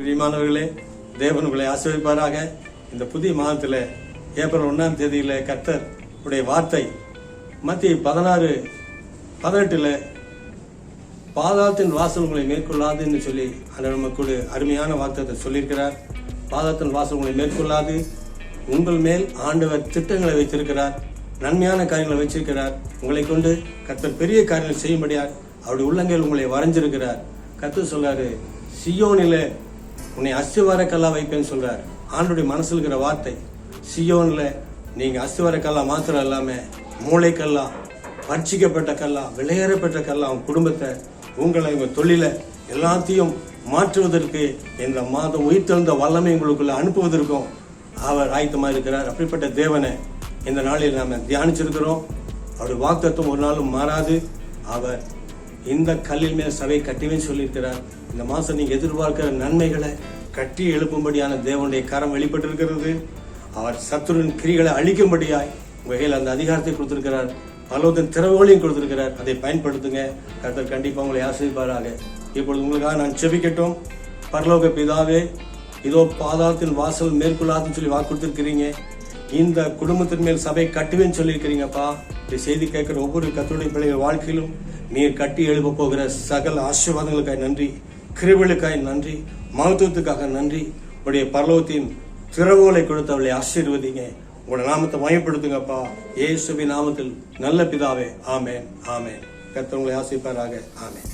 பிரியமானவர்களே தேவன் உங்களை ஆசிரியப்பாராக இந்த புதிய மாதத்தில் ஏப்ரல் ஒன்றாம் தேதியில் கர்த்தர் உடைய வார்த்தை மத்திய பதினாறு பதினெட்டில் பாதாளத்தின் வாசல் உங்களை மேற்கொள்ளாதுன்னு சொல்லி அந்த நமக்கு அருமையான வார்த்தை சொல்லியிருக்கிறார். பாதாளத்தின் வாசல் உங்களை மேற்கொள்ளாது உங்கள் மேல் ஆண்டவர் திட்டங்களை வைத்திருக்கிறார் நன்மையான காரியங்களை வச்சிருக்கிறார் உங்களை கொண்டு கர்த்தர் பெரிய காரியங்கள் செய்யும்படியார் அவருடைய உள்ளங்கையில் உங்களை வரைஞ்சிருக்கிறார். கத்து சொல்றாரு சியோனில உன்னை அஸ்திவார கல்லா வைப்பேன்னு சொல்றார். ஆண்டுடைய மனசில் இருக்கிற வார்த்தை சியோன்ல நீங்க அஸ்திவார கல்லா மாத்திரம் இல்லாமல் மூளைக்கல்லா பட்சிக்கப்பட்ட கல்லா விளையாடப்பட்ட கல்லா உங்க குடும்பத்தை உங்களை உங்கள் தொழிலை எல்லாத்தையும் மாற்றுவதற்கு இந்த மாதம் உயிர்த்தெழுந்த வல்லமை உங்களுக்குள்ள அனுப்புவதற்கும் அவர் ஆயத்தமாக இருக்கிறார். அப்படிப்பட்ட தேவனை இந்த நாளில் நாம் தியானிச்சிருக்கிறோம். அவருடைய வாக்குத்தம் ஒரு நாளும் மாறாது. அவர் இந்த கல்லில் மேல் சபை கட்டுவேன்னு சொல்லியிருக்கிறார். இந்த மாதம் நீங்க எதிர்பார்க்கிற நன்மைகளை கட்டி எழுப்பும்படியான தேவனுடைய கரம் வெளிப்பட்டிருக்கிறது. அவர் சத்துருவின் கிரிகளை அழிக்கும்படியாய் உங்க அந்த அதிகாரத்தை கொடுத்திருக்கிறார். பலவத்தின் திறவுகளையும் கொடுத்திருக்கிறார். அதை பயன்படுத்துங்க. கர்த்தர் கண்டிப்பாக உங்களை ஆசிரிப்பாராக இப்பொழுது உங்களுக்காக நான் செபிக்கட்டும். பரலோக பிதாவே இதோ பாதாளத்தின் வாசல் மேற்கொள்ளாதுன்னு சொல்லி வாக்கு கொடுத்துருக்கிறீங்க இந்த குடும்பத்தின் மேல் சபை கட்டுவேன்னு சொல்லியிருக்கிறீங்கப்பா. இந்த செய்தி கேட்கிற ஒவ்வொரு கத்தருடைய பிள்ளைகள் வாழ்க்கையிலும் நீர் கட்டி எழுப்ப போகிற சகல ஆசீர்வாதங்களுக்காய் நன்றி கிருவிகளுக்காய் நன்றி மகத்துவத்துக்காக நன்றி. உடைய பரலோகத்தின் திறவுகளை கொடுத்தவளை ஆசீர்வதிங்க. உங்களோட நாமத்தை மயப்படுத்துங்கப்பா. ஏசுபி நாமத்தில் நல்ல பிதாவே. ஆமேன் ஆமேன். கத்தவங்களை ஆசிப்பாராக ஆமேன்.